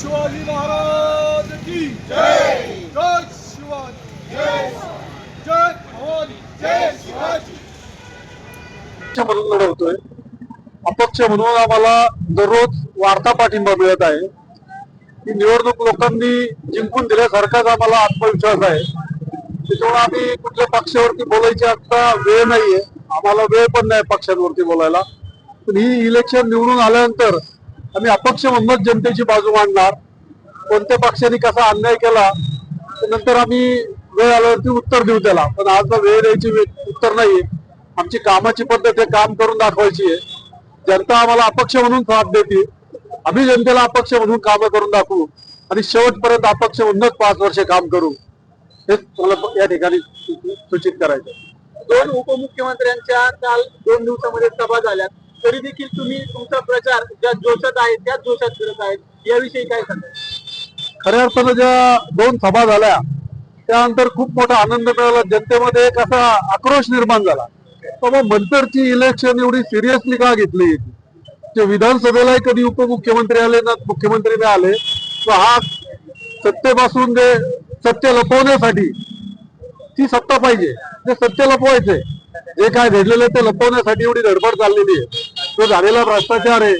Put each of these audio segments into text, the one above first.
शिवाजी महाराज की जय। जय शिवाजी। जय जय भवानी। जय शिवाजी। अपक्ष म्हणून लढवतोय अपक्ष म्हणून आम्हाला दररोज वार्ता पाठिंबा मिळत आहे. ही निवडणूक लोकांनी जिंकून दिल्यासारखाच आम्हाला आत्मविश्वास आहे. त्याच्यामुळे आम्ही कुठल्या पक्षावरती बोलायची आता वेळ नाहीये. आम्हाला वेळ पण नाही पक्षांवरती बोलायला. पण ही इलेक्शन निवडून आल्यानंतर आम्ही अपक्ष म्हणूनच जनतेची बाजू मांडणार. कोणत्या पक्षाने कसा अन्याय केला नंतर आम्ही वेळ आल्यावरती उत्तर देऊ त्याला. पण आज वेळ द्यायची उत्तर नाहीये आमची कामाची पद्धत हे काम करून दाखवायची आहे. जनता आम्हाला अपक्ष म्हणून साथ देते. आम्ही जनतेला अपक्ष म्हणून काम करून दाखवू. आणि शेवटपर्यंत अपक्ष म्हणूनच पाच वर्ष काम करू. हेच मला या ठिकाणी सूचित करायचं दोन उपमुख्यमंत्र्यांच्या काल दोन दिवसामध्ये सभा झाल्या तरी देखील तुम्ही तुमचा प्रचार ज्या जोशात आहे त्या जोशात करत आहेत. याविषयी काय सांगाल? खऱ्या अर्थानं ज्या दोन सभा झाल्या त्यानंतर खूप मोठा आनंद मिळाला. जनतेमध्ये एक असा आक्रोश निर्माण झाला. बाबा मंतरची इलेक्शन एवढी सिरियसली का घेतली? जे विधानसभेला कधी उपमुख्यमंत्री आले ना मुख्यमंत्री नाही आले तर हा सत्तेपासून जे सत्य लपवण्यासाठी ती सत्ता पाहिजे. ते सत्य लपवायचंय जे काय घडलेलं ते लपवण्यासाठी एवढी धडपड चाललेली आहे. तो झालेला भ्रष्टाचार आहे.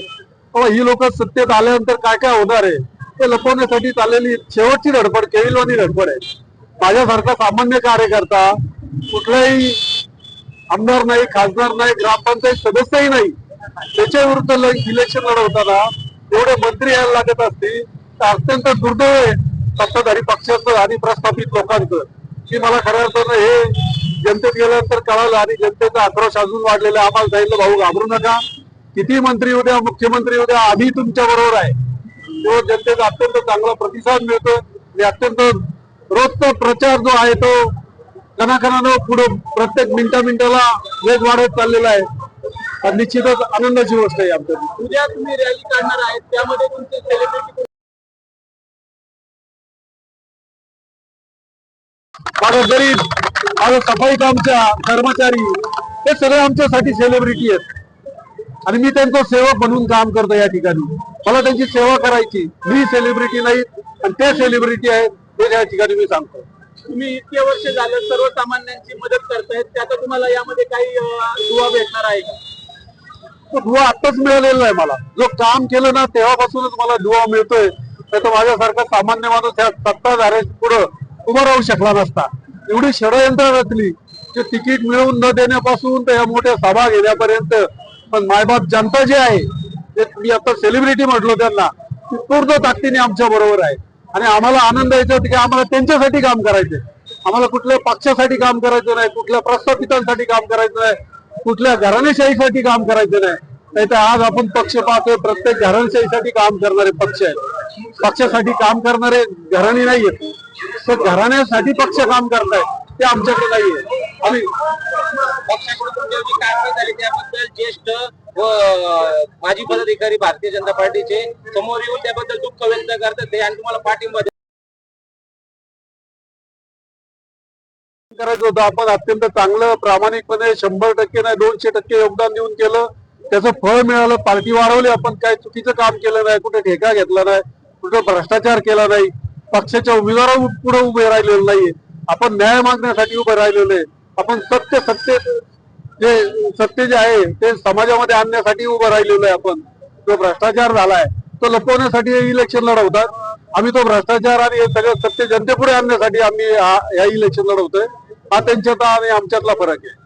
बाबा ही लोक सत्तेत आल्यानंतर काय काय होणार आहे ते लपवण्यासाठी चाललेली शेवटची धडपड केविलवानी धडपड आहे. माझ्यासारखा सामान्य कार्यकर्ता कुठलाही आमदार नाही खासदार नाही ग्रामपंचायत सदस्यही नाही त्याच्या विरुद्ध इलेक्शन लढवताना एवढे मंत्री यायला लागत असतील तर अत्यंत दुर्दैव आहे सत्ताधारी पक्षाचं आणि प्रस्थापित लोकांचं. की मला खऱ्या अर्थानं हे जनतेत गेल्यानंतर कळालं आणि जनतेचा आक्रोश अजून वाढलेला आहे. आम्हाला सांगितलं भाऊ घाबरू नका. किती मंत्री उद्या मुख्यमंत्री उद्या आम्ही तुमच्या बरोबर आहे. तो जनतेचा अत्यंत चांगला प्रतिसाद मिळतो आणि अत्यंत रोजचा प्रचार जो आहे तो कणाकणानं पुढे प्रत्येक मिनिटा मिनिटाला वेग वाढत चाललेला आहे. आणि निश्चितच आनंदाची गोष्ट आहे आमच्या उद्या तुम्ही रॅली काढणार आहेत. त्यामध्ये तुमचे माझा गरीब माझा सफाई कामच्या कर्मचारी हे सगळे आमच्यासाठी सेलिब्रिटी आहेत. आणि मी त्यांचा सेवक म्हणून काम करतो या ठिकाणी. मला त्यांची सेवा करायची. मी सेलिब्रिटी नाही आणि ते सेलिब्रिटी आहेत ते या ठिकाणी मी सांगतो. तुम्ही इतके वर्ष झालं सर्वसामान्यांची मदत करतायत. त्याचा तुम्हाला यामध्ये काही दुवा भेटणार आहे का? तो दुवा आत्ताच मिळालेला आहे मला. जो काम केलं ना तेव्हापासूनच मला दुवा मिळतोय. तर माझ्यासारखा सामान्य माणूस या सत्ताधाऱ्या पुढं उभा राहू शकला नसता. एवढी षडयंत्र रचली की तिकीट मिळवून न देण्यापासून तर या मोठ्या सभा घेण्यापर्यंत. पण मायबाप जनता जे आहे ते मी आता सेलिब्रिटी म्हटलो त्यांना ती पूर्ण ताकदीने आमच्या बरोबर आहे. आणि आम्हाला आनंद यायचा की आम्हाला त्यांच्यासाठी काम करायचे आम्हाला कुठल्या पक्षासाठी काम करायचं नाही कुठल्या प्रस्थापितांसाठी काम करायचं नाही कुठल्या घराणेशाहीसाठी काम करायचं नाही. नाही तर आज आपण पक्ष पाहतोय प्रत्येक घराणेशाहीसाठी काम करणारे पक्ष आहेत. पक्षासाठी काम करणारे घराणी नाहीयेत. तर घराण्यासाठी पक्ष काम करतायत. ते आमच्याकडे नाहीये. आम्ही पक्षाकडून तुमच्यावर जी कारवाई झाली त्याबद्दल ज्येष्ठ व माजी पदाधिकारी भारतीय जनता पार्टीचे समोर येऊन त्याबद्दल दुःख व्यक्त करतात. ते आणि तुम्हाला पाठिंबा देतात. करायचं होतं. आपण अत्यंत चांगलं प्रामाणिकपणे शंभर टक्के नाही दोनशे टक्के योगदान देऊन केलं. त्याचं फळ मिळालं पार्टी वाढवली. आपण काय चुकीचं काम केलं नाही कुठे ठेका घेतला नाही कुठे भ्रष्टाचार केला नाही. पक्षाच्या उमेदवारा पुढे उभे राहिलेलो नाहीये. आपण न्याय मागण्यासाठी उभे राहिलेलो आहे. आपण सत्य सत्य जे सत्य जे आहे ते समाजामध्ये आणण्यासाठी उभं राहिलेलो आहे आपण. जो भ्रष्टाचार झालाय तो लपवण्यासाठी हे इलेक्शन लढवतात. आम्ही तो भ्रष्टाचार आणि हे सगळं सत्य जनतेपुढे आणण्यासाठी आम्ही या इलेक्शन लढवतोय. हा त्यांच्यातला आणि आमच्यातला फरक आहे.